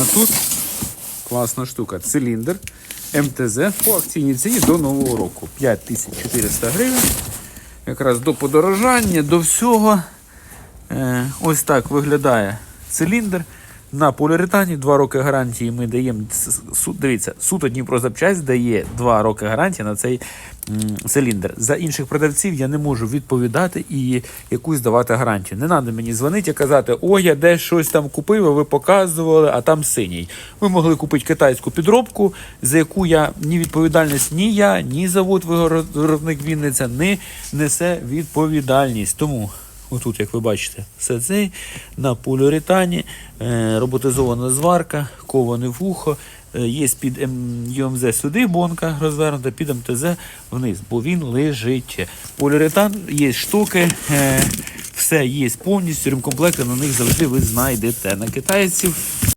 А тут класна штука. Циліндр МТЗ по акційній ціні до нового року. 5400 гривень. Якраз до подорожання, до всього. Е, ось так виглядає циліндр. На поліуретані 2 роки гарантії ми даємо. Дивіться, суто Дніпрозапчасть дає 2 роки гарантії на цей циліндр. За інших продавців я не можу відповідати і якусь давати гарантію. Не треба мені дзвонити і казати, о, я десь щось там купив, а ви показували, а там синій. Ви могли купити китайську підробку, за яку я ні відповідальність, ні я, ні завод виробник Вінниця не несе відповідальність. Тому Отут, як ви бачите, все це на поліуретані, е, роботизована зварка, коване вухо. е, Є під ЮМЗ сюди бонка розвернута, під МТЗ вниз, бо він лежить. Поліуретан, є штуки, е, все є повністю, ремкомплекти на них завжди ви знайдете. На китайців